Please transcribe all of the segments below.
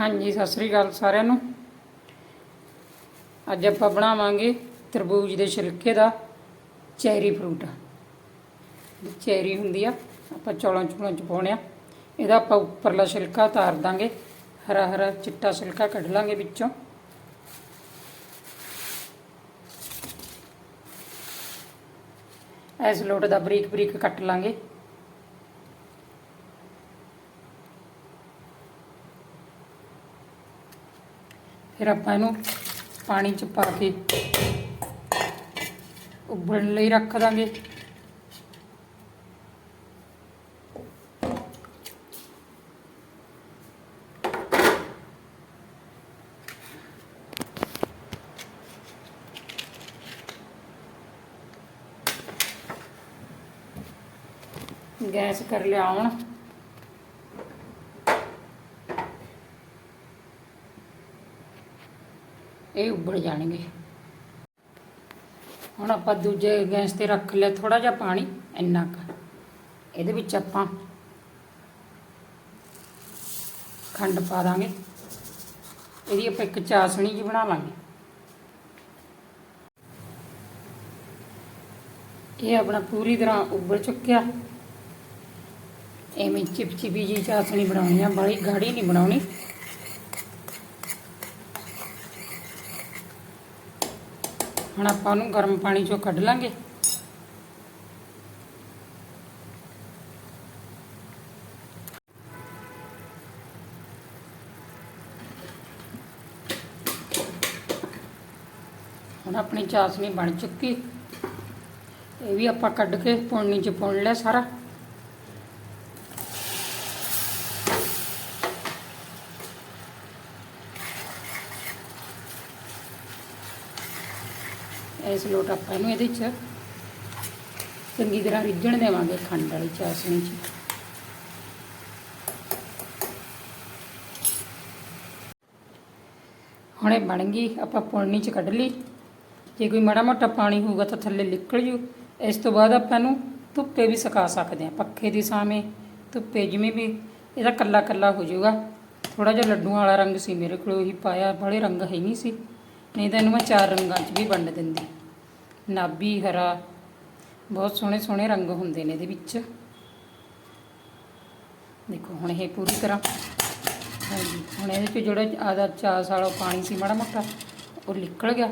ਹਾਂਜੀ, ਸਤਿ ਸ੍ਰੀ ਅਕਾਲ ਸਾਰਿਆਂ ਨੂੰ। ਅੱਜ ਆਪਾਂ ਬਣਾਵਾਂਗੇ ਤਰਬੂਜ ਦੇ ਛਿਲਕੇ ਦਾ ਚੈਰੀ ਫਰੂਟ। ਚੈਰੀ ਹੁੰਦੀ ਆ, ਆਪਾਂ ਚੌਲਾਂ ਚੂਲਾਂ ਚ ਪਾਉਣੇ ਆ। ਇਹਦਾ ਆਪਾਂ ਉੱਪਰਲਾ ਛਿਲਕਾ ਉਤਾਰ ਦਾਂਗੇ। ਹਰਾ ਹਰਾ ਚਿੱਟਾ ਛਿਲਕਾ ਕੱਢ ਲਾਂਗੇ ਵਿੱਚੋਂ। ਐਸ ਲੋਟ ਦਾ ਬਰੀਕ ਬਰੀਕ ਕੱਟ ਲਾਂਗੇ। ਫਿਰ ਆਪਾਂ ਇਹਨੂੰ ਪਾਣੀ ਚ ਪਾ ਕੇ ਉਬਲਣ ਲਈ ਰੱਖ ਦਾਂਗੇ। ਗੈਸ ਕਰ ਲਿਆ ਹੁਣ। ਇਹ ਉੱਬਲ ਜਾਣਗੇ। ਹੁਣ ਆਪਾਂ ਦੂਜੇ ਗੈਸ ਤੇ ਰੱਖ ਲਿਆ ਥੋੜਾ ਜਿਹਾ ਪਾਣੀ, ਇੰਨਾ ਕੁ। ਇਹਦੇ ਵਿੱਚ ਆਪਾਂ ਖੰਡ ਪਾ ਦਾਂਗੇ। ਇਹਦੀ ਆਪਾਂ ਇੱਕ ਚਾਸਣੀ ਜੀ ਬਣਾ ਲਾਂਗੇ। ਇਹ ਆਪਣਾ ਪੂਰੀ ਤਰ੍ਹਾਂ ਉੱਬਲ ਚੁੱਕਿਆ। ਐਵੇਂ ਚਿਪਚਿਪੀ ਜੀ ਚਾਸਣੀ ਬਣਾਉਣੀ ਆ ਬੜੀ ਗਾੜੀ ਨਹੀਂ ਬਣਾਉਣੀ। ਹੁਣ ਆਪਾਂ ਉਹਨੂੰ ਗਰਮ ਪਾਣੀ ਚੋਂ ਕੱਢ ਲਾਂਗੇ ਹੁਣ ਆਪਣੀ ਚਾਸਣੀ ਬਣ ਚੁੱਕੀ। ਇਹ ਵੀ ਆਪਾਂ ਕੱਢ ਕੇ ਪੁਣਨੀ ਚ ਪੁਣ ਲਿਆ ਸਾਰਾ। ਇਸ ਲੋਟ ਆਪਾਂ ਇਹਨੂੰ ਇਹਦੇ ਚ। ਚੰਗੀ ਤਰ੍ਹਾਂ ਰਿੱਝਣ ਦੇਵਾਂਗੇ ਖੰਡ ਵਾਲੀ ਚਾਸਣੀ ਚ। ਹੁਣ ਇਹ ਬਣ ਗਈ, ਆਪਾਂ ਪੁਣਨੀ ਚ ਕੱਢ ਲਈ। ਜੇ ਕੋਈ ਮਾੜਾ ਮੋਟਾ ਪਾਣੀ ਹੋਊਗਾ ਤਾਂ ਥੱਲੇ ਨਿਕਲ ਜੂ। ਇਸ ਤੋਂ ਬਾਅਦ ਆਪਾਂ ਇਹਨੂੰ ਧੁੱਪੇ ਵੀ ਸੁਕਾ ਸਕਦੇ ਹਾਂ, ਪੱਖੇ ਦੀ ਛਾਵੇਂ ਧੁੱਪੇ ਜਿਵੇਂ ਵੀ। ਇਹਦਾ ਕੱਲਾ ਕੱਲਾ ਹੋ ਜਾਊਗਾ। ਥੋੜਾ ਜਿਹਾ ਲੱਡੂਆਂ ਵਾਲਾ ਰੰਗ ਸੀ ਮੇਰੇ ਕੋਲ, ਉਹੀ ਪਾਇਆ ਬੜੇ ਰੰਗ ਹੈ ਨਹੀਂ ਸੀ। ਨਹੀਂ ਤਾਂ ਇਹਨੂੰ ਮੈਂ ਚਾਰ ਰੰਗਾਂ 'ਚ ਵੀ ਵੰਡ ਦਿੰਦੀ। ਨਾਬੀ ਹਰਾ ਬਹੁਤ ਸੋਹਣੇ ਸੋਹਣੇ ਰੰਗ ਹੁੰਦੇ ਨੇ ਇਹਦੇ ਵਿੱਚ। ਦੇਖੋ ਹੁਣ ਇਹ ਪੂਰੀ ਤਰ੍ਹਾਂ ਹਾਂਜੀ ਹੁਣ ਇਹਦੇ 'ਚ ਜਿਹੜਾ ਆਦਾ ਚਾਸ ਵਾਲਾ ਪਾਣੀ ਸੀ ਮਾੜਾ ਮੋਟਾ ਉਹ ਨਿਕਲ ਗਿਆ।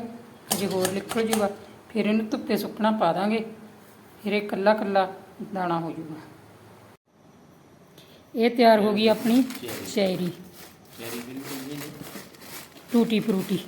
ਹਜੇ ਹੋਰ ਨਿਕਲ ਜੂਗਾ। ਫਿਰ ਇਹਨੂੰ ਧੁੱਪੇ ਸੁੱਕਣਾ ਪਾ ਦਾਂਗੇ। ਫਿਰ ਇਹ ਕੱਲਾ ਕੱਲਾ ਦਾਣਾ ਹੋ ਜੂਗਾ। ਇਹ ਤਿਆਰ ਹੋ ਗਈ ਆਪਣੀ ਚੈਰੀ। ਟੂਟੀ ਫਰੂਟੀ।